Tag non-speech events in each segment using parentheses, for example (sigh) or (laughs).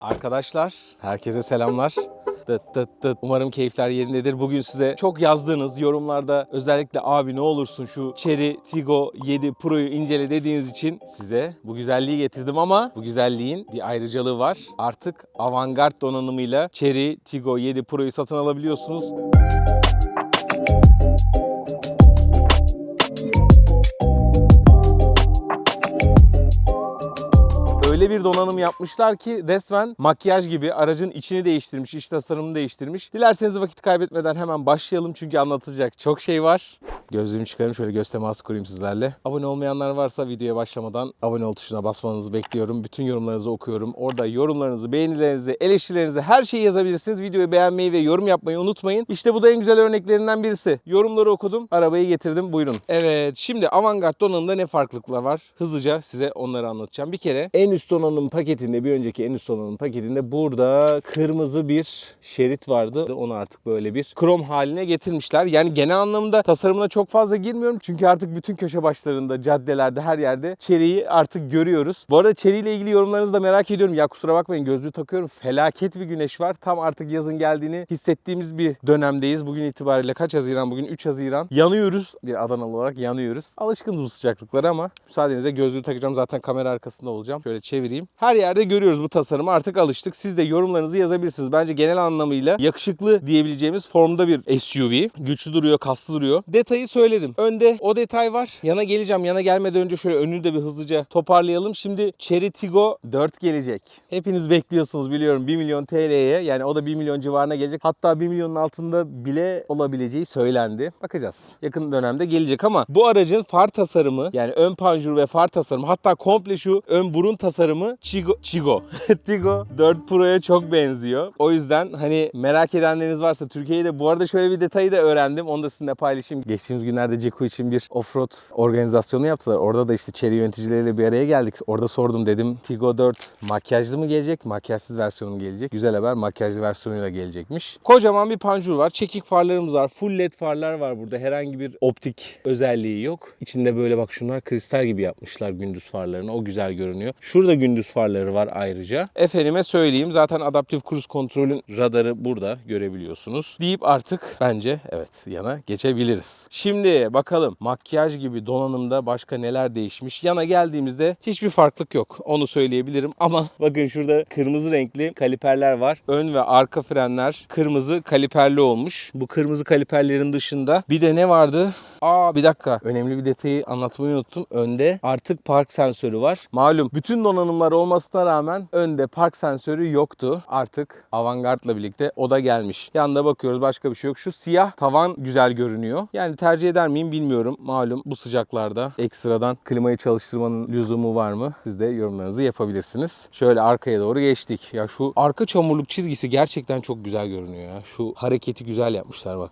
Arkadaşlar, herkese selamlar. Dıt dıt dıt. Umarım keyifler yerindedir. Bugün size çok yazdığınız yorumlarda özellikle abi ne olursun şu Cherry Tiggo 7 Pro'yu incele dediğiniz için size bu güzelliği getirdim ama bu güzelliğin bir ayrıcalığı var. Artık avantgard donanımıyla Cherry Tiggo 7 Pro'yu satın alabiliyorsunuz. Öyle bir donanım yapmışlar ki resmen makyaj gibi aracın içini değiştirmiş, iç tasarımını değiştirmiş. Dilerseniz vakit kaybetmeden hemen başlayalım çünkü anlatacak çok şey var. Gözlüğümü çıkarayım şöyle göz teması kurayım sizlerle. Abone olmayanlar varsa videoya başlamadan abone ol tuşuna basmanızı bekliyorum. Bütün yorumlarınızı okuyorum. Orada yorumlarınızı, beğenilerinizi, eleştirilerinizi her şeyi yazabilirsiniz. Videoyu beğenmeyi ve yorum yapmayı unutmayın. İşte bu da en güzel örneklerinden birisi. Yorumları okudum, arabayı getirdim. Buyurun. Evet, şimdi avantgard donanımda ne farklılıklar var? Hızlıca size onları anlatacağım. Bir kere en üst donanım paketinde, bir önceki en üst donanım paketinde burada kırmızı bir şerit vardı. Onu artık böyle bir krom haline getirmişler. Yani genel anlamda tasarımına çok fazla girmiyorum. Çünkü artık bütün köşe başlarında, caddelerde, her yerde Chery'yi artık görüyoruz. Bu arada Chery ile ilgili yorumlarınızı da merak ediyorum. Ya kusura bakmayın gözlüğü takıyorum. Felaket bir güneş var. Tam artık yazın geldiğini hissettiğimiz bir dönemdeyiz. Bugün itibariyle kaç Haziran? Bugün 3 Haziran. Yanıyoruz. Bir Adanalı olarak yanıyoruz. Alışkınız bu sıcaklıklara ama müsaadenizle gözlüğü takacağım. Zaten kamera arkasında olacağım. Şöyle çevireyim. Her yerde görüyoruz bu tasarımı. Artık alıştık. Siz de yorumlarınızı yazabilirsiniz. Bence genel anlamıyla yakışıklı diyebileceğimiz formda bir SUV. Güçlü duruyor, kaslı duruyor. Detayı söyledim. Önde o detay var. Yana geleceğim. Yana gelmeden önce şöyle önünü de bir hızlıca toparlayalım. Şimdi Cherry Tiggo 4 gelecek. Hepiniz bekliyorsunuz biliyorum 1 milyon TL'ye. Yani o da 1 milyon civarına gelecek. Hatta 1 milyonun altında bile olabileceği söylendi. Bakacağız. Yakın dönemde gelecek ama bu aracın far tasarımı yani ön panjur ve far tasarımı hatta komple şu ön burun tasarımı Chigo, Chigo. (laughs) Tigo 4 Pro'ya çok benziyor. O yüzden hani merak edenleriniz varsa Türkiye'de bu arada şöyle bir detayı da öğrendim. Onu da sizinle paylaşayım. Geçtiğimiz günlerde Ceko için bir offroad organizasyonu yaptılar. Orada da işte Chery yöneticileriyle bir araya geldik. Orada sordum dedim Tigo 4 makyajlı mı gelecek, makyajsız versiyonu mu gelecek? Güzel haber makyajlı versiyonuyla gelecekmiş. Kocaman bir panjur var. Çekik farlarımız var. Full led farlar var burada. Herhangi bir optik özelliği yok. İçinde böyle bak şunlar kristal gibi yapmışlar gündüz farlarını. O güzel görünüyor. Şurada gündüz farları var ayrıca. Efendime söyleyeyim zaten adaptif cruise kontrolün radarı burada görebiliyorsunuz. Deyip artık bence evet yana geçebiliriz. Şimdi bakalım makyaj gibi donanımda başka neler değişmiş. Yana geldiğimizde hiçbir farklılık yok. Onu söyleyebilirim (laughs) ama bakın şurada kırmızı renkli kaliperler var. Ön ve arka frenler kırmızı kaliperli olmuş. Bu kırmızı kaliperlerin dışında bir de ne vardı? Aa bir dakika. Önemli bir detayı anlatmayı unuttum. Önde artık park sensörü var. Malum bütün donanımlar olmasına rağmen önde park sensörü yoktu. Artık avantgardla birlikte o da gelmiş. Yanında bakıyoruz başka bir şey yok. Şu siyah tavan güzel görünüyor. Yani tercih eder miyim bilmiyorum. Malum bu sıcaklarda ekstradan klimayı çalıştırmanın lüzumu var mı? Siz de yorumlarınızı yapabilirsiniz. Şöyle arkaya doğru geçtik. Ya şu arka çamurluk çizgisi gerçekten çok güzel görünüyor ya. Şu hareketi güzel yapmışlar bak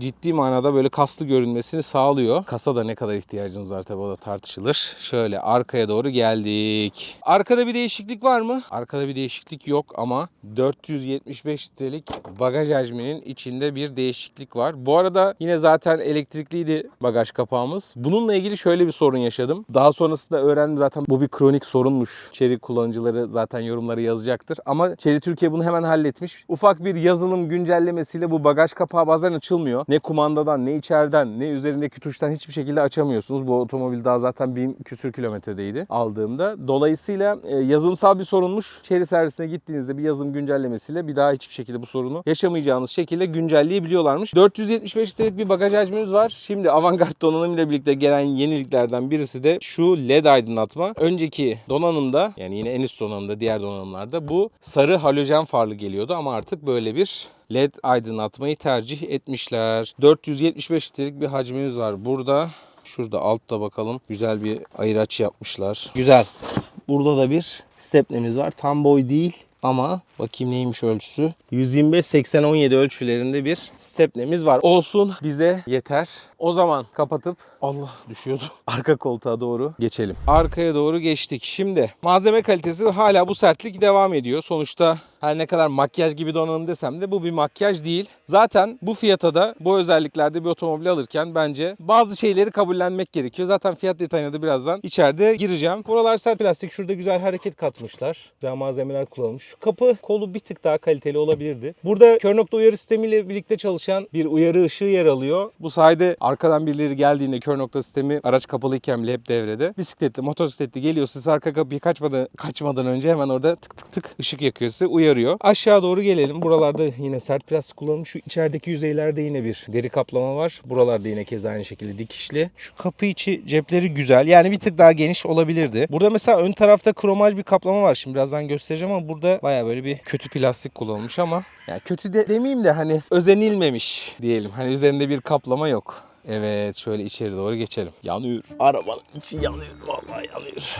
ciddi manada böyle kaslı görünmesini sağlıyor. Kasa da ne kadar ihtiyacımız var tabi o da tartışılır. Şöyle arkaya doğru geldik. Arkada bir değişiklik var mı? Arkada bir değişiklik yok ama 475 litrelik bagaj hacminin içinde bir değişiklik var. Bu arada yine zaten elektrikliydi bagaj kapağımız. Bununla ilgili şöyle bir sorun yaşadım. Daha sonrasında öğrendim zaten bu bir kronik sorunmuş. Chery kullanıcıları zaten yorumları yazacaktır. Ama Chery Türkiye bunu hemen halletmiş. Ufak bir yazılım güncellemesiyle bu bagaj kapağı bazen açılmıyor. Ne kumandadan, ne içeriden, ne üzerindeki tuştan hiçbir şekilde açamıyorsunuz. Bu otomobil daha zaten 1000 küsür kilometredeydi aldığımda. Dolayısıyla e, yazılımsal bir sorunmuş. Chery servisine gittiğinizde bir yazılım güncellemesiyle bir daha hiçbir şekilde bu sorunu yaşamayacağınız şekilde güncelleyebiliyorlarmış. 475 litrelik bir bagaj hacmimiz var. Şimdi avantgard donanımıyla birlikte gelen yeniliklerden birisi de şu led aydınlatma. Önceki donanımda yani yine en üst donanımda diğer donanımlarda bu sarı halojen farlı geliyordu ama artık böyle bir led aydınlatmayı tercih etmişler. 475 litrelik bir hacmimiz var burada. Şurada altta bakalım. Güzel bir ayıraç yapmışlar. Güzel. Burada da bir stepnemiz var. Tam boy değil ama bakayım neymiş ölçüsü. 125-80-17 ölçülerinde bir stepnemiz var. Olsun bize yeter. O zaman kapatıp Allah düşüyordu. (laughs) Arka koltuğa doğru geçelim. Arkaya doğru geçtik. Şimdi malzeme kalitesi hala bu sertlik devam ediyor. Sonuçta her ne kadar makyaj gibi donanım desem de bu bir makyaj değil. Zaten bu fiyata da bu özelliklerde bir otomobil alırken bence bazı şeyleri kabullenmek gerekiyor. Zaten fiyat detayına da birazdan içeride gireceğim. Buralar sert plastik. Şurada güzel hareket katmışlar. Güzel malzemeler kullanılmış. Şu kapı kolu bir tık daha kaliteli olabilirdi. Burada kör nokta uyarı sistemiyle birlikte çalışan bir uyarı ışığı yer alıyor. Bu sayede arkadan birileri geldiğinde kör nokta sistemi araç kapalıyken bile hep devrede. Bisikletli, motosikletli geliyor. Siz arka kapıyı kaçmadan, kaçmadan önce hemen orada tık tık tık ışık yakıyor size uyarıyor. Aşağı doğru gelelim. Buralarda yine sert plastik kullanılmış. Şu içerideki yüzeylerde yine bir deri kaplama var. Buralarda yine keza aynı şekilde dikişli. Şu kapı içi cepleri güzel. Yani bir tık daha geniş olabilirdi. Burada mesela ön tarafta kromaj bir kaplama var. Şimdi birazdan göstereceğim ama burada baya böyle bir kötü plastik kullanılmış ama yani kötü de demeyeyim de hani özenilmemiş diyelim. Hani üzerinde bir kaplama yok. Evet şöyle içeri doğru geçelim. Yanıyor. Arabanın içi yanıyor. Vallahi yanıyor.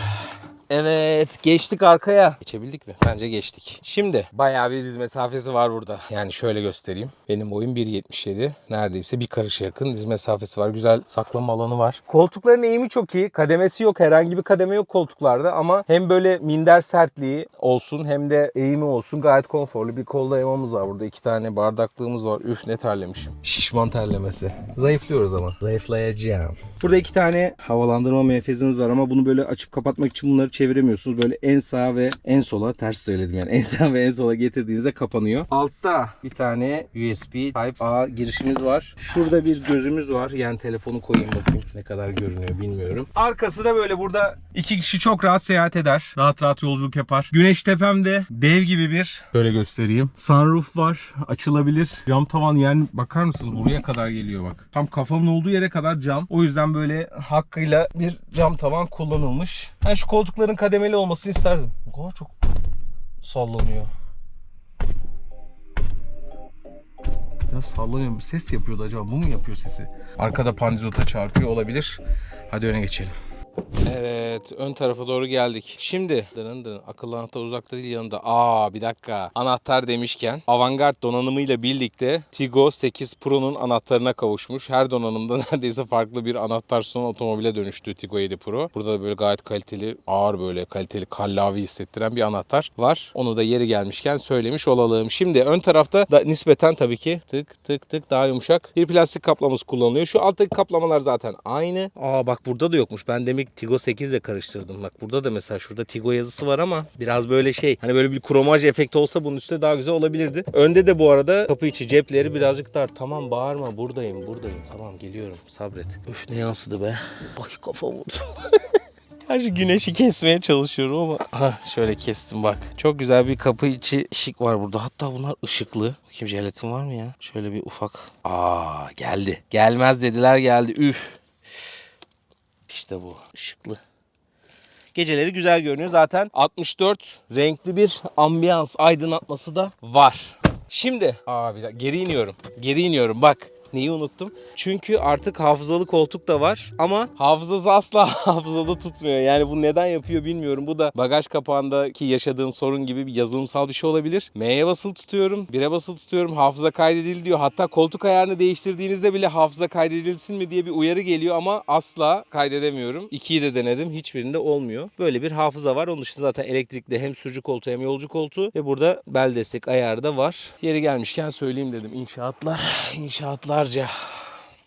Evet geçtik arkaya. Geçebildik mi? Bence geçtik. Şimdi bayağı bir diz mesafesi var burada. Yani şöyle göstereyim. Benim boyum 1.77. Neredeyse bir karışa yakın diz mesafesi var. Güzel saklama alanı var. Koltukların eğimi çok iyi. Kademesi yok. Herhangi bir kademe yok koltuklarda ama hem böyle minder sertliği olsun hem de eğimi olsun gayet konforlu. Bir kol dayamamız var burada. iki tane bardaklığımız var. Üf ne terlemişim. Şişman terlemesi. Zayıflıyoruz ama. Zayıflayacağım. Burada iki tane havalandırma menfezimiz var ama bunu böyle açıp kapatmak için bunları çeviremiyorsunuz. Böyle en sağa ve en sola ters söyledim yani. (laughs) En sağa ve en sola getirdiğinizde kapanıyor. Altta bir tane USB Type-A girişimiz var. Şurada bir gözümüz var. Yani telefonu koyayım bakayım ne kadar görünüyor bilmiyorum. Arkası da böyle burada iki kişi çok rahat seyahat eder. Rahat rahat yolculuk yapar. Güneş tepemde dev gibi bir böyle göstereyim. Sunroof var. Açılabilir. Cam tavan yani bakar mısınız buraya kadar geliyor bak. Tam kafamın olduğu yere kadar cam. O yüzden böyle hakkıyla bir cam tavan kullanılmış. Ben şu koltukların kademeli olmasını isterdim. O kadar çok sallanıyor. Biraz sallanıyor. Bir ses yapıyordu acaba. Bu mu yapıyor sesi? Arkada pandizota çarpıyor olabilir. Hadi öne geçelim. Evet ön tarafa doğru geldik. Şimdi dırın dırın akıllı anahtar uzakta değil yanında. Aa bir dakika anahtar demişken avantgard donanımıyla birlikte Tigo 8 Pro'nun anahtarına kavuşmuş. Her donanımda (laughs) neredeyse farklı bir anahtar sunan otomobile dönüştü Tigo 7 Pro. Burada da böyle gayet kaliteli ağır böyle kaliteli kallavi hissettiren bir anahtar var. Onu da yeri gelmişken söylemiş olalım. Şimdi ön tarafta da nispeten tabii ki tık tık tık daha yumuşak bir plastik kaplaması kullanılıyor. Şu alttaki kaplamalar zaten aynı. Aa bak burada da yokmuş. Ben demek Tigo 8 ile karıştırdım. Bak burada da mesela şurada Tigo yazısı var ama biraz böyle şey hani böyle bir kromaj efekti olsa bunun üstünde daha güzel olabilirdi. Önde de bu arada kapı içi cepleri birazcık dar. Tamam bağırma buradayım buradayım. Tamam geliyorum sabret. Üf ne yansıdı be. Ay kafam vurdu. Ya şu güneşi kesmeye çalışıyorum ama Hah, şöyle kestim bak. Çok güzel bir kapı içi ışık var burada. Hatta bunlar ışıklı. Bakayım jelatin var mı ya? Şöyle bir ufak. Aa geldi. Gelmez dediler geldi. Üf. İşte bu. Işıklı. Geceleri güzel görünüyor. Zaten 64 renkli bir ambiyans aydınlatması da var. Şimdi dakika geri iniyorum. Geri iniyorum bak. Neyi unuttum? Çünkü artık hafızalı koltuk da var ama hafızası asla (laughs) hafızada tutmuyor. Yani bu neden yapıyor bilmiyorum. Bu da bagaj kapağındaki yaşadığım sorun gibi bir yazılımsal bir şey olabilir. M'ye basılı tutuyorum, 1'e basılı tutuyorum. Hafıza kaydedildi diyor. Hatta koltuk ayarını değiştirdiğinizde bile hafıza kaydedilsin mi diye bir uyarı geliyor ama asla kaydedemiyorum. 2'yi de denedim. Hiçbirinde olmuyor. Böyle bir hafıza var. Onun dışında zaten elektrikli hem sürücü koltuğu hem yolcu koltuğu ve burada bel destek ayarı da var. Yeri gelmişken söyleyeyim dedim. İnşaatlar, inşaatlarca.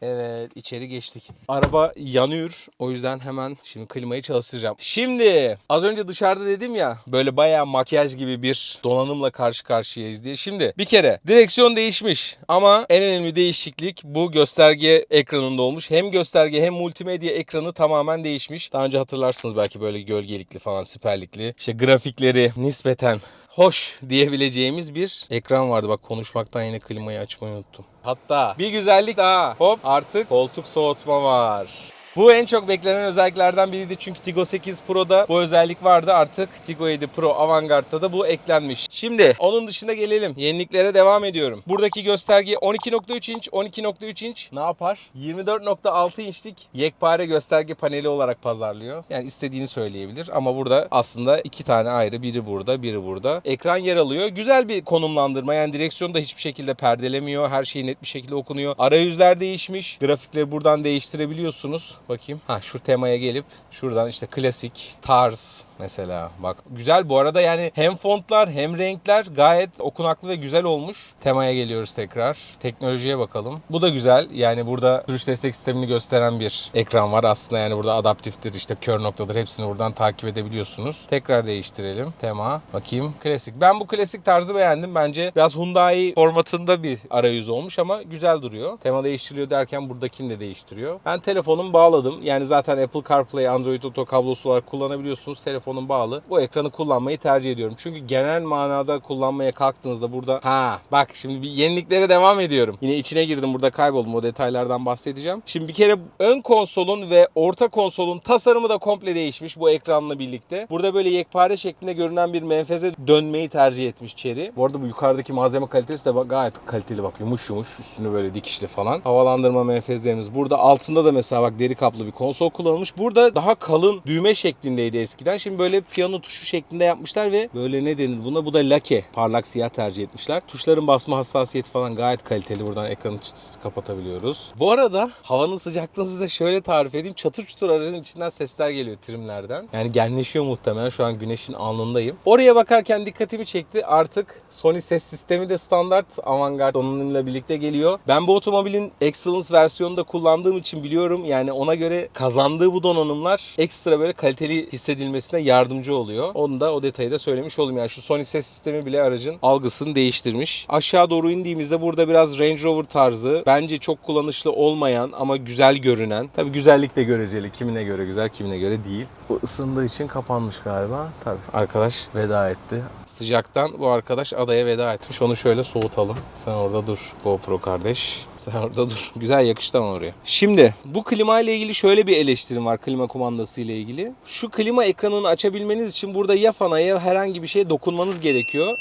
Evet içeri geçtik. Araba yanıyor. O yüzden hemen şimdi klimayı çalıştıracağım. Şimdi az önce dışarıda dedim ya böyle bayağı makyaj gibi bir donanımla karşı karşıyayız diye. Şimdi bir kere direksiyon değişmiş ama en önemli değişiklik bu gösterge ekranında olmuş. Hem gösterge hem multimedya ekranı tamamen değişmiş. Daha önce hatırlarsınız belki böyle gölgelikli falan siperlikli. İşte grafikleri nispeten hoş diyebileceğimiz bir ekran vardı. Bak konuşmaktan yine klimayı açmayı unuttum. Hatta bir güzellik daha. Hop artık koltuk soğutma var. Bu en çok beklenen özelliklerden biriydi çünkü Tigo 8 Pro'da bu özellik vardı. Artık Tigo 7 Pro Avantgard'da da bu eklenmiş. Şimdi onun dışında gelelim. Yeniliklere devam ediyorum. Buradaki gösterge 12.3 inç, 12.3 inç ne yapar? 24.6 inçlik yekpare gösterge paneli olarak pazarlıyor. Yani istediğini söyleyebilir ama burada aslında iki tane ayrı biri burada, biri burada. Ekran yer alıyor. Güzel bir konumlandırma. Yani direksiyonu da hiçbir şekilde perdelemiyor. Her şey net bir şekilde okunuyor. Arayüzler değişmiş. Grafikleri buradan değiştirebiliyorsunuz. Bakayım. Ha şu temaya gelip şuradan işte klasik, tarz mesela. Bak güzel bu arada yani hem fontlar hem renkler gayet okunaklı ve güzel olmuş. Temaya geliyoruz tekrar. Teknolojiye bakalım. Bu da güzel. Yani burada sürüş destek sistemini gösteren bir ekran var. Aslında yani burada adaptiftir, işte kör noktadır. Hepsini buradan takip edebiliyorsunuz. Tekrar değiştirelim. Tema. Bakayım. Klasik. Ben bu klasik tarzı beğendim. Bence biraz Hyundai formatında bir arayüz olmuş ama güzel duruyor. Tema değiştiriliyor derken buradakini de değiştiriyor. Ben telefonumu bağladım. Yani zaten Apple CarPlay, Android Auto kablosu olarak kullanabiliyorsunuz. Telefonum bağlı. Bu ekranı kullanmayı tercih ediyorum. Çünkü genel manada kullanmaya kalktığınızda burada ha bak şimdi bir yeniliklere devam ediyorum. Yine içine girdim burada kayboldum. O detaylardan bahsedeceğim. Şimdi bir kere ön konsolun ve orta konsolun tasarımı da komple değişmiş bu ekranla birlikte. Burada böyle yekpare şeklinde görünen bir menfeze dönmeyi tercih etmiş Cherry. Bu arada bu yukarıdaki malzeme kalitesi de gayet kaliteli bak yumuş yumuş üstünü böyle dikişli falan. Havalandırma menfezlerimiz burada. Altında da mesela bak deri kaplı bir konsol kullanılmış. Burada daha kalın düğme şeklindeydi eskiden. Şimdi böyle piyano tuşu şeklinde yapmışlar ve böyle ne denir buna? Bu da lake. Parlak siyah tercih etmişler. Tuşların basma hassasiyeti falan gayet kaliteli. Buradan ekranı çıt çıt kapatabiliyoruz. Bu arada havanın sıcaklığını size şöyle tarif edeyim. Çatır çutur aracın içinden sesler geliyor trimlerden. Yani genleşiyor muhtemelen. Şu an güneşin alnındayım. Oraya bakarken dikkatimi çekti. Artık Sony ses sistemi de standart. Avantgarde onunla birlikte geliyor. Ben bu otomobilin Excellence versiyonunu da kullandığım için biliyorum. Yani ona göre kazandığı bu donanımlar ekstra böyle kaliteli hissedilmesine yardımcı oluyor. Onu da o detayı da söylemiş olayım. Yani şu Sony ses sistemi bile aracın algısını değiştirmiş. Aşağı doğru indiğimizde burada biraz Range Rover tarzı bence çok kullanışlı olmayan ama güzel görünen. Tabi güzellik de göreceli. Kimine göre güzel kimine göre değil. Bu ısındığı için kapanmış galiba. Tabi arkadaş veda etti. Sıcaktan bu arkadaş adaya veda etmiş. Onu şöyle soğutalım. Sen orada dur GoPro kardeş. (laughs) Sen orada dur. Güzel yakıştı ama oraya. Şimdi bu klima ile ilgili şöyle bir eleştirim var klima kumandası ile ilgili. Şu klima ekranını açabilmeniz için burada ya fana ya herhangi bir şeye dokunmanız gerekiyor.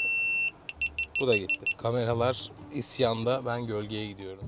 Bu da gitti. Kameralar isyanda ben gölgeye gidiyorum.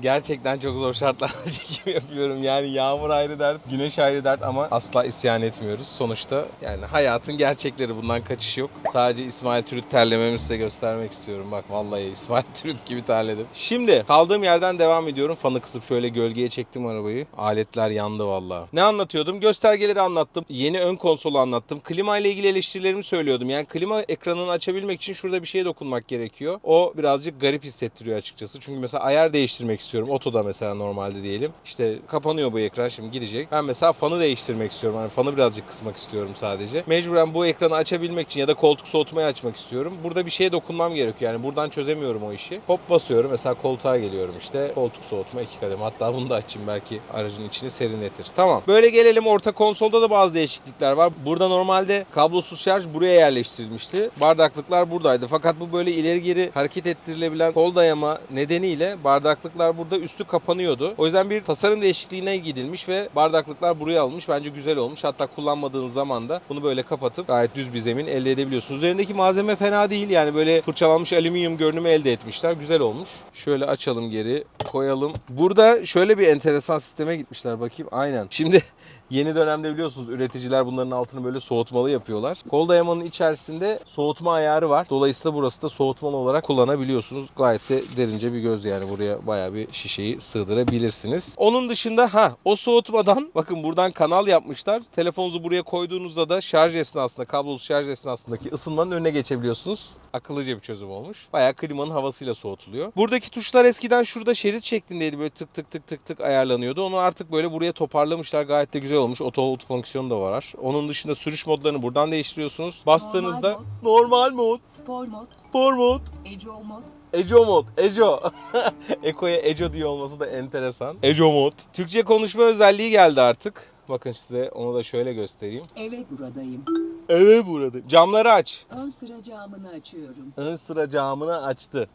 Gerçekten çok zor şartlarda (laughs) çekim yapıyorum. Yani yağmur ayrı dert, güneş ayrı dert ama asla isyan etmiyoruz. Sonuçta yani hayatın gerçekleri bundan kaçış yok. Sadece İsmail Türüt terlememi size göstermek istiyorum. Bak vallahi İsmail (laughs) Türüt gibi terledim. Şimdi kaldığım yerden devam ediyorum. Fanı kısıp şöyle gölgeye çektim arabayı. Aletler yandı vallahi. Ne anlatıyordum? Göstergeleri anlattım. Yeni ön konsolu anlattım. Klima ile ilgili eleştirilerimi söylüyordum. Yani klima ekranını açabilmek için şurada bir şeye dokunmak gerekiyor. O birazcık garip hissettiriyor açıkçası. Çünkü mesela ayar değiştirmek istiyorum. Otoda mesela normalde diyelim. İşte kapanıyor bu ekran şimdi gidecek. Ben mesela fanı değiştirmek istiyorum. Hani fanı birazcık kısmak istiyorum sadece. Mecburen bu ekranı açabilmek için ya da koltuk soğutmayı açmak istiyorum. Burada bir şeye dokunmam gerekiyor. Yani buradan çözemiyorum o işi. Hop basıyorum. Mesela koltuğa geliyorum işte. Koltuk soğutma iki kadem. Hatta bunu da açayım belki aracın içini serinletir. Tamam. Böyle gelelim orta konsolda da bazı değişiklikler var. Burada normalde kablosuz şarj buraya yerleştirilmişti. Bardaklıklar buradaydı. Fakat bu böyle ileri geri hareket ettirilebilen kol dayama nedeniyle bardaklıklar burada üstü kapanıyordu. O yüzden bir tasarım değişikliğine gidilmiş ve bardaklıklar buraya alınmış. Bence güzel olmuş. Hatta kullanmadığınız zaman da bunu böyle kapatıp gayet düz bir zemin elde edebiliyorsunuz. Üzerindeki malzeme fena değil. Yani böyle fırçalanmış alüminyum görünümü elde etmişler. Güzel olmuş. Şöyle açalım geri koyalım. Burada şöyle bir enteresan sisteme gitmişler. Bakayım. Aynen. Şimdi Yeni dönemde biliyorsunuz üreticiler bunların altını böyle soğutmalı yapıyorlar. Kol dayamanın içerisinde soğutma ayarı var. Dolayısıyla burası da soğutmalı olarak kullanabiliyorsunuz. Gayet de derince bir göz yani buraya bayağı bir şişeyi sığdırabilirsiniz. Onun dışında ha o soğutmadan (laughs) bakın buradan kanal yapmışlar. Telefonunuzu buraya koyduğunuzda da şarj esnasında kablosuz şarj esnasındaki ısınmanın önüne geçebiliyorsunuz. Akıllıca bir çözüm olmuş. Bayağı klimanın havasıyla soğutuluyor. Buradaki tuşlar eskiden şurada şerit şeklindeydi. Böyle tık tık tık tık tık ayarlanıyordu. Onu artık böyle buraya toparlamışlar. Gayet de güzel olmuş. Auto hold fonksiyonu da var. Onun dışında sürüş modlarını buradan değiştiriyorsunuz. Bastığınızda normal mod, Spor mod, spor mod, Eco mod, Eco mod, Eco. (laughs) Eko'ya Eco diyor olması da enteresan. Eco mod. Türkçe konuşma özelliği geldi artık. Bakın size onu da şöyle göstereyim. evet buradayım. Evet burada. Camları aç. Ön sıra camını açıyorum. Ön sıra camını açtı.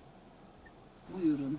Buyurun.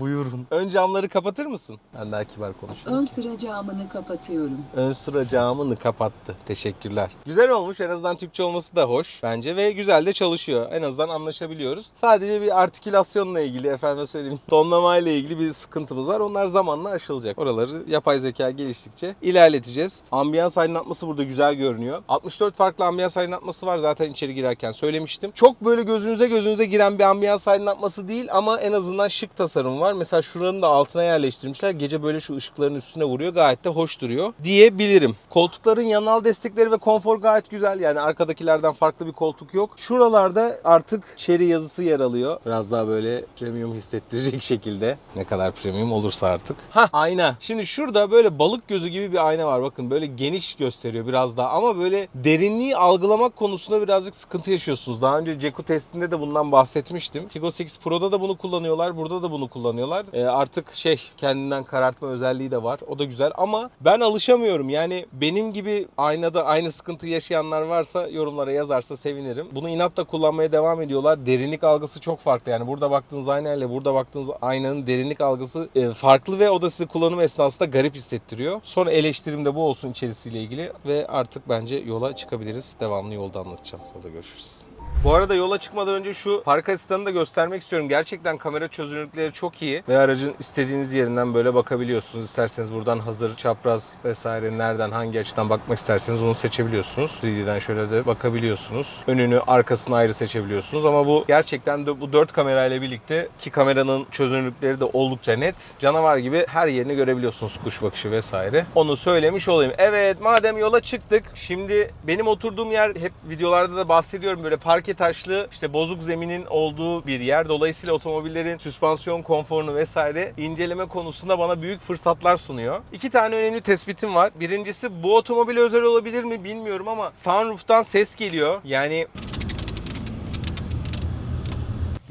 Buyurun. Ön camları kapatır mısın? Ben daha kibar konuşayım. Ön sıra camını kapatıyorum. Ön sıra camını kapattı. Teşekkürler. Güzel olmuş. En azından Türkçe olması da hoş bence ve güzel de çalışıyor. En azından anlaşabiliyoruz. Sadece bir artikülasyonla ilgili efendim söyleyeyim (laughs) tonlamayla ilgili bir sıkıntımız var. Onlar zamanla aşılacak. Oraları yapay zeka geliştikçe ilerleteceğiz. Ambiyans aydınlatması burada güzel görünüyor. 64 farklı ambiyans aydınlatması var zaten içeri girerken söylemiştim. Çok böyle gözünüze gözünüze giren bir ambiyans aydınlatması değil ama en azından şık tasarım var. Mesela şuranın da altına yerleştirmişler. Gece böyle şu ışıkların üstüne vuruyor. Gayet de hoş duruyor diyebilirim. Koltukların yanal destekleri ve konfor gayet güzel. Yani arkadakilerden farklı bir koltuk yok. Şuralarda artık Cherry yazısı yer alıyor. Biraz daha böyle premium hissettirecek (laughs) şekilde. Ne kadar premium olursa artık. Ha ayna. Şimdi şurada böyle balık gözü gibi bir ayna var. Bakın böyle geniş gösteriyor biraz daha ama böyle derinliği algılamak konusunda birazcık sıkıntı yaşıyorsunuz. Daha önce Ceku testinde de bundan bahsetmiştim. Figo 8 Pro'da da bunu kullanıyorlar. Burada da bunu kullanıyorlar. Ee, artık şey kendinden karartma özelliği de var. O da güzel ama ben alışamıyorum. Yani benim gibi aynada aynı sıkıntı yaşayanlar varsa yorumlara yazarsa sevinirim. Bunu inatla kullanmaya devam ediyorlar. Derinlik algısı çok farklı. Yani burada baktığınız aynayla burada baktığınız aynanın derinlik algısı e, farklı ve o da sizi kullanım esnasında garip hissettiriyor. Son eleştirim de bu olsun içerisiyle ilgili ve artık bence yola çıkabiliriz. Devamlı yolda anlatacağım. Yolda görüşürüz. Bu arada yola çıkmadan önce şu park asistanını da göstermek istiyorum. Gerçekten kamera çözünürlükleri çok iyi ve aracın istediğiniz yerinden böyle bakabiliyorsunuz. İsterseniz buradan hazır çapraz vesaire nereden hangi açıdan bakmak isterseniz onu seçebiliyorsunuz. 3D'den şöyle de bakabiliyorsunuz. Önünü arkasını ayrı seçebiliyorsunuz ama bu gerçekten de bu 4 kamerayla birlikte ki kameranın çözünürlükleri de oldukça net. Canavar gibi her yerini görebiliyorsunuz kuş bakışı vesaire. Onu söylemiş olayım. Evet madem yola çıktık. Şimdi benim oturduğum yer hep videolarda da bahsediyorum böyle taşlı işte bozuk zeminin olduğu bir yer. Dolayısıyla otomobillerin süspansiyon konforunu vesaire inceleme konusunda bana büyük fırsatlar sunuyor. İki tane önemli tespitim var. Birincisi bu otomobile özel olabilir mi bilmiyorum ama sunroof'tan ses geliyor. Yani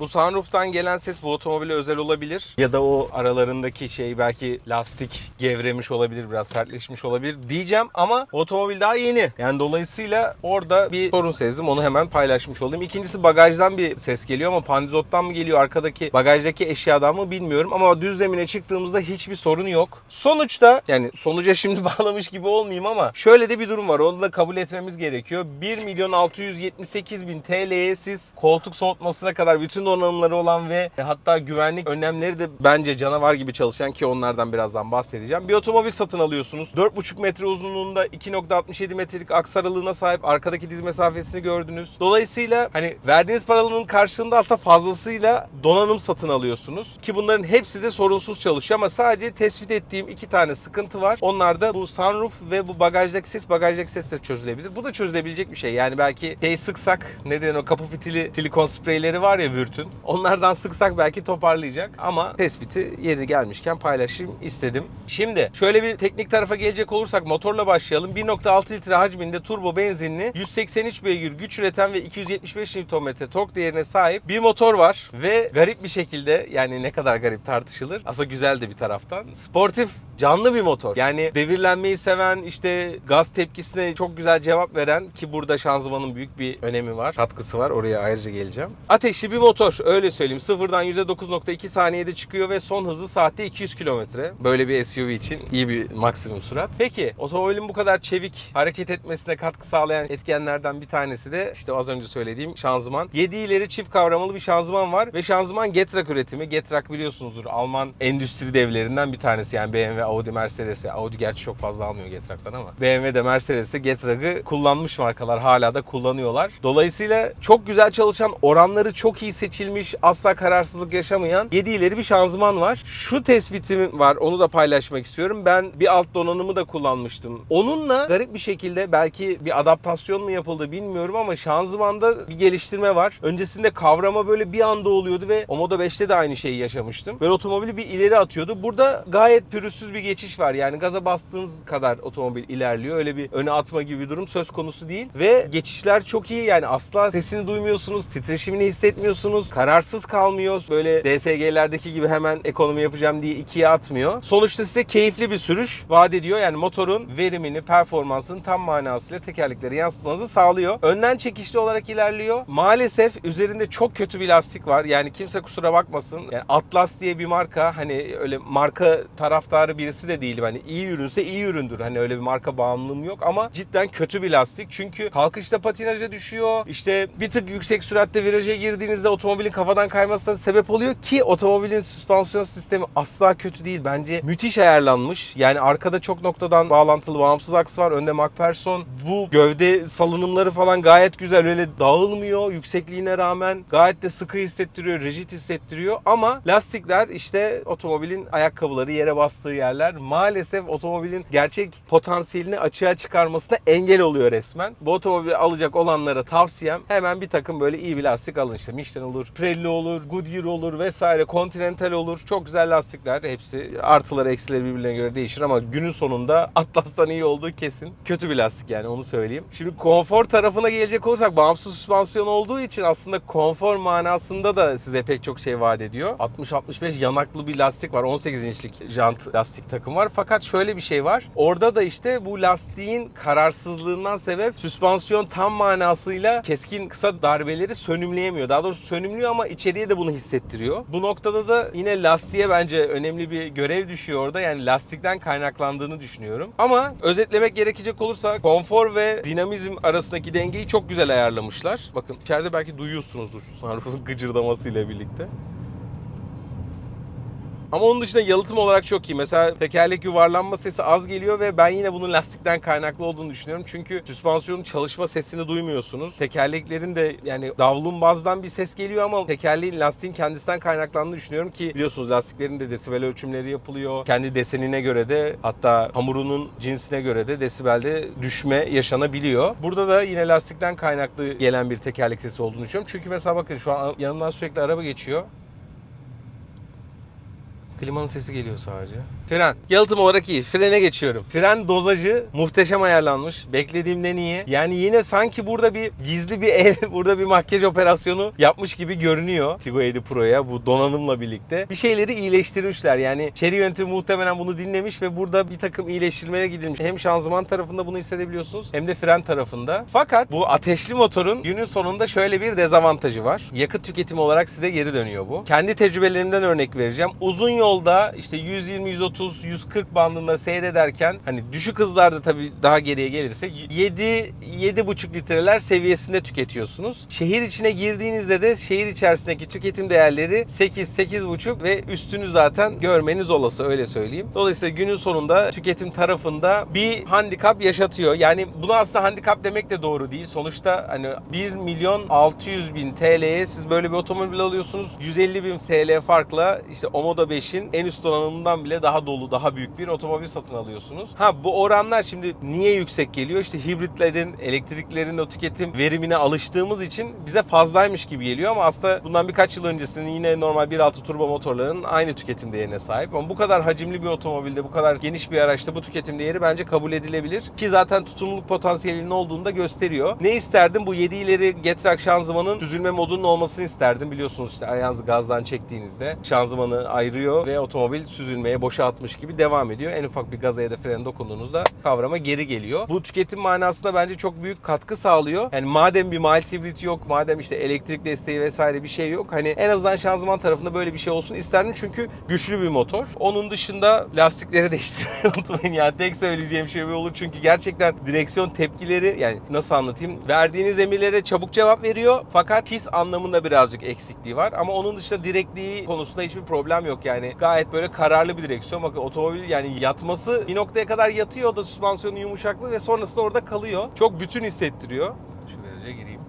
bu sunroof'tan gelen ses bu otomobile özel olabilir. Ya da o aralarındaki şey belki lastik gevremiş olabilir, biraz sertleşmiş olabilir diyeceğim ama otomobil daha yeni. Yani dolayısıyla orada bir sorun sezdim. Onu hemen paylaşmış olayım. İkincisi bagajdan bir ses geliyor ama pandizottan mı geliyor, arkadaki bagajdaki eşyadan mı bilmiyorum ama düz zemine çıktığımızda hiçbir sorun yok. Sonuçta yani sonuca şimdi (laughs) bağlamış gibi olmayayım ama şöyle de bir durum var. Onu da kabul etmemiz gerekiyor. 1 milyon 678 bin TL'ye siz koltuk soğutmasına kadar bütün donanımları olan ve hatta güvenlik önlemleri de bence canavar gibi çalışan ki onlardan birazdan bahsedeceğim. Bir otomobil satın alıyorsunuz. 4,5 metre uzunluğunda 2.67 metrelik aks aralığına sahip arkadaki diz mesafesini gördünüz. Dolayısıyla hani verdiğiniz paranın karşılığında aslında fazlasıyla donanım satın alıyorsunuz. Ki bunların hepsi de sorunsuz çalışıyor ama sadece tespit ettiğim iki tane sıkıntı var. Onlar da bu sunroof ve bu bagajdaki ses. Bagajdaki ses de çözülebilir. Bu da çözülebilecek bir şey. Yani belki şey sıksak neden o kapı fitili silikon spreyleri var ya Vürt'ün. Onlardan sıksak belki toparlayacak ama tespiti yeri gelmişken paylaşayım istedim. Şimdi şöyle bir teknik tarafa gelecek olursak motorla başlayalım. 1.6 litre hacminde turbo benzinli 183 beygir güç üreten ve 275 Nm tork değerine sahip bir motor var ve garip bir şekilde yani ne kadar garip tartışılır. Aslında güzel de bir taraftan. Sportif canlı bir motor. Yani devirlenmeyi seven, işte gaz tepkisine çok güzel cevap veren ki burada şanzımanın büyük bir önemi var, katkısı var. Oraya ayrıca geleceğim. Ateşli bir motor öyle söyleyeyim. Sıfırdan %9.2 saniyede çıkıyor ve son hızı saatte 200 kilometre. Böyle bir SUV için iyi bir maksimum sürat. Peki otomobilin bu kadar çevik hareket etmesine katkı sağlayan etkenlerden bir tanesi de işte az önce söylediğim şanzıman. 7 ileri çift kavramalı bir şanzıman var ve şanzıman Getrak üretimi. Getrak biliyorsunuzdur Alman endüstri devlerinden bir tanesi yani BMW, Audi, Mercedes. Audi gerçi çok fazla almıyor Getrak'tan ama BMW de Mercedes de Getrak'ı kullanmış markalar hala da kullanıyorlar. Dolayısıyla çok güzel çalışan oranları çok iyi seçilmiş asla kararsızlık yaşamayan 7 ileri bir şanzıman var. Şu tespitim var onu da paylaşmak istiyorum. Ben bir alt donanımı da kullanmıştım. Onunla garip bir şekilde belki bir adaptasyon mu yapıldı bilmiyorum ama şanzımanda bir geliştirme var. Öncesinde kavrama böyle bir anda oluyordu ve o Modo 5'te de aynı şeyi yaşamıştım. Böyle otomobili bir ileri atıyordu. Burada gayet pürüzsüz bir geçiş var. Yani gaza bastığınız kadar otomobil ilerliyor. Öyle bir öne atma gibi bir durum söz konusu değil. Ve geçişler çok iyi. Yani asla sesini duymuyorsunuz. Titreşimini hissetmiyorsunuz. Kararsız kalmıyor. Böyle DSG'lerdeki gibi hemen ekonomi yapacağım diye ikiye atmıyor. Sonuçta size keyifli bir sürüş vaat ediyor. Yani motorun verimini, performansını tam manasıyla tekerleklere yansıtmanızı sağlıyor. Önden çekişli olarak ilerliyor. Maalesef üzerinde çok kötü bir lastik var. Yani kimse kusura bakmasın. Yani Atlas diye bir marka hani öyle marka taraftarı birisi de değilim. Hani iyi ürünse iyi üründür. Hani öyle bir marka bağımlılığım yok ama cidden kötü bir lastik. Çünkü kalkışta patinaja düşüyor. İşte bir tık yüksek süratte viraja girdiğinizde otomobilin kafadan kaymasına sebep oluyor ki otomobilin süspansiyon sistemi asla kötü değil. Bence müthiş ayarlanmış. Yani arkada çok noktadan bağlantılı bağımsız aks var. Önde MacPherson. Bu gövde salınımları falan gayet güzel. Öyle dağılmıyor yüksekliğine rağmen. Gayet de sıkı hissettiriyor, rigid hissettiriyor. Ama lastikler işte otomobilin ayakkabıları yere bastığı yerler. Maalesef otomobilin gerçek potansiyelini açığa çıkarmasına engel oluyor resmen. Bu otomobili alacak olanlara tavsiyem hemen bir takım böyle iyi bir lastik alın. İşte Michelin olur, Pirelli olur, Goodyear olur vesaire, Continental olur. Çok güzel lastikler. Hepsi artıları eksileri birbirine göre değişir ama günün sonunda (laughs) Atlas'tan iyi olduğu kesin. Kötü bir lastik yani onu söyleyeyim. Şimdi konfor tarafına gelecek olursak bağımsız süspansiyon olduğu için aslında konfor manasında da size pek çok şey vaat ediyor. 60-65 yanaklı bir lastik var. 18 inçlik jant lastik takım var. Fakat şöyle bir şey var. Orada da işte bu lastiğin kararsızlığından sebep süspansiyon tam manasıyla keskin kısa darbeleri sönümleyemiyor. Daha doğrusu sönümlüyor ama içeriye de bunu hissettiriyor. Bu noktada da yine lastiğe bence önemli bir görev düşüyor orada. Yani lastikten kaynaklandığını düşünüyorum. Ama özetlemek gerekecek olursa konfor ve dinamizm arasındaki dengeyi çok güzel ayarlamışlar. Bakın içeride belki duyuyorsunuzdur sunroof'un (laughs) gıcırdamasıyla birlikte. Ama onun dışında yalıtım olarak çok iyi. Mesela tekerlek yuvarlanma sesi az geliyor ve ben yine bunun lastikten kaynaklı olduğunu düşünüyorum. Çünkü süspansiyonun çalışma sesini duymuyorsunuz. Tekerleklerin de yani davlumbazdan bir ses geliyor ama tekerleğin lastiğin kendisinden kaynaklandığını düşünüyorum ki biliyorsunuz lastiklerin de desibel ölçümleri yapılıyor. Kendi desenine göre de hatta hamurunun cinsine göre de desibelde düşme yaşanabiliyor. Burada da yine lastikten kaynaklı gelen bir tekerlek sesi olduğunu düşünüyorum. Çünkü mesela bakın şu an yanımdan sürekli araba geçiyor. Klimanın sesi geliyor sadece. Fren. Yalıtım olarak iyi. Frene geçiyorum. Fren dozajı muhteşem ayarlanmış. Beklediğimden iyi. Yani yine sanki burada bir gizli bir (laughs) el, burada bir makyaj operasyonu yapmış gibi görünüyor. Tiggo 7 Pro'ya bu donanımla birlikte. Bir şeyleri iyileştirmişler. Yani Chery yönetimi muhtemelen bunu dinlemiş ve burada bir takım iyileştirmelere gidilmiş. Hem şanzıman tarafında bunu hissedebiliyorsunuz hem de fren tarafında. Fakat bu ateşli motorun günün sonunda şöyle bir dezavantajı var. Yakıt tüketimi olarak size geri dönüyor bu. Kendi tecrübelerimden örnek vereceğim. Uzun yolda işte 120 130 140 bandında seyrederken hani düşük hızlarda tabii daha geriye gelirse 7 7,5 litreler seviyesinde tüketiyorsunuz. Şehir içine girdiğinizde de şehir içerisindeki tüketim değerleri 8 8,5 ve üstünü zaten görmeniz olası öyle söyleyeyim. Dolayısıyla günün sonunda tüketim tarafında bir handikap yaşatıyor. Yani buna aslında handikap demek de doğru değil. Sonuçta hani 1 milyon 600 bin TL'ye siz böyle bir otomobil alıyorsunuz. 150 bin TL farkla işte Omoda 5'in en üst donanımından bile daha dolu, daha büyük bir otomobil satın alıyorsunuz. Ha bu oranlar şimdi niye yüksek geliyor? İşte hibritlerin, elektriklerin o tüketim verimine alıştığımız için bize fazlaymış gibi geliyor ama aslında bundan birkaç yıl öncesinin yine normal 1.6 turbo motorların aynı tüketim değerine sahip. Ama bu kadar hacimli bir otomobilde, bu kadar geniş bir araçta bu tüketim değeri bence kabul edilebilir. Ki zaten tutumluluk potansiyelinin olduğunu da gösteriyor. Ne isterdim? Bu 7 ileri Getrack şanzımanın süzülme modunun olmasını isterdim. Biliyorsunuz işte ayağınızı gazdan çektiğinizde şanzımanı ayırıyor ve otomobil süzülmeye boşa atmış gibi devam ediyor. En ufak bir gaza ya da frene dokunduğunuzda kavrama geri geliyor. Bu tüketim manasında bence çok büyük katkı sağlıyor. Yani madem bir mild yok, madem işte elektrik desteği vesaire bir şey yok. Hani en azından şanzıman tarafında böyle bir şey olsun isterdim çünkü güçlü bir motor. Onun dışında lastikleri (laughs) değiştirmeyi unutmayın. Yani tek söyleyeceğim şey bu olur çünkü gerçekten direksiyon tepkileri yani nasıl anlatayım? Verdiğiniz emirlere çabuk cevap veriyor fakat his anlamında birazcık eksikliği var. Ama onun dışında direkliği konusunda hiçbir problem yok. Yani gayet böyle kararlı bir direksiyon. Bakın otomobil yani yatması bir noktaya kadar yatıyor da süspansiyonun yumuşaklığı ve sonrasında orada kalıyor. Çok bütün hissettiriyor. Şu viraja gireyim.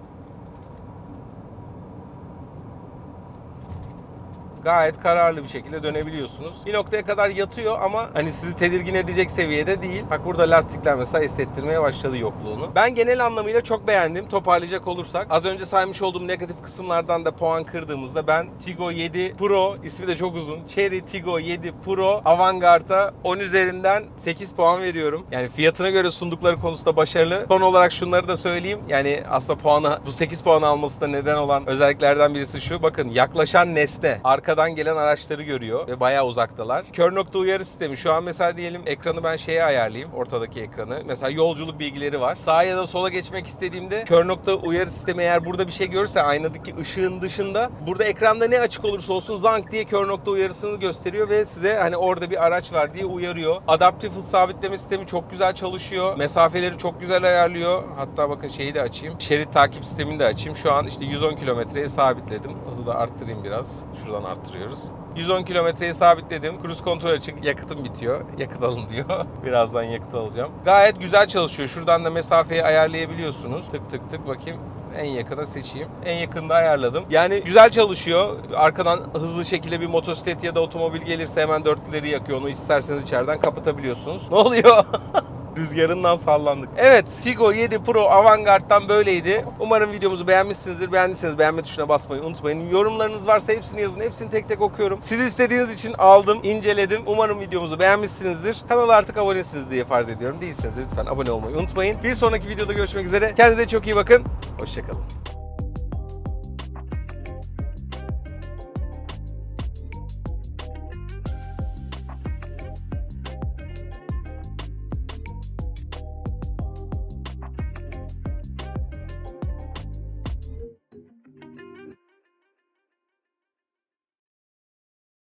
Gayet kararlı bir şekilde dönebiliyorsunuz. Bir noktaya kadar yatıyor ama hani sizi tedirgin edecek seviyede değil. Bak burada lastikler mesela hissettirmeye başladı yokluğunu. Ben genel anlamıyla çok beğendim. Toparlayacak olursak az önce saymış olduğum negatif kısımlardan da puan kırdığımızda ben Tigo 7 Pro ismi de çok uzun. Cherry Tigo 7 Pro Avantgard'a 10 üzerinden 8 puan veriyorum. Yani fiyatına göre sundukları konusunda başarılı. Son olarak şunları da söyleyeyim. Yani aslında puanı bu 8 puan almasına neden olan özelliklerden birisi şu. Bakın yaklaşan nesne arkadan gelen araçları görüyor ve bayağı uzaktalar. Kör nokta uyarı sistemi. Şu an mesela diyelim ekranı ben şeye ayarlayayım. Ortadaki ekranı. Mesela yolculuk bilgileri var. Sağa ya da sola geçmek istediğimde kör nokta uyarı sistemi eğer burada bir şey görürse aynadaki ışığın dışında burada ekranda ne açık olursa olsun zank diye kör nokta uyarısını gösteriyor ve size hani orada bir araç var diye uyarıyor. Adaptif hız sabitleme sistemi çok güzel çalışıyor. Mesafeleri çok güzel ayarlıyor. Hatta bakın şeyi de açayım. Şerit takip sistemini de açayım. Şu an işte 110 kilometreye sabitledim. Hızı da arttırayım biraz. Şuradan arttırıyoruz. 110 kilometreyi sabitledim. Cruise kontrol açık. Yakıtım bitiyor. Yakıt alın diyor. (laughs) Birazdan yakıt alacağım. Gayet güzel çalışıyor. Şuradan da mesafeyi ayarlayabiliyorsunuz. Tık tık tık bakayım. En yakına seçeyim. En yakında ayarladım. Yani güzel çalışıyor. Arkadan hızlı şekilde bir motosiklet ya da otomobil gelirse hemen dörtlüleri yakıyor. Onu isterseniz içeriden kapatabiliyorsunuz. Ne oluyor? (laughs) Rüzgarından sallandık. Evet, Tigo 7 Pro Avantgard'dan böyleydi. Umarım videomuzu beğenmişsinizdir. Beğendiyseniz beğenme tuşuna basmayı unutmayın. Yorumlarınız varsa hepsini yazın. Hepsini tek tek okuyorum. Siz istediğiniz için aldım, inceledim. Umarım videomuzu beğenmişsinizdir. Kanala artık abonesiniz diye farz ediyorum. Değilseniz de lütfen abone olmayı unutmayın. Bir sonraki videoda görüşmek üzere. Kendinize çok iyi bakın. Hoşçakalın.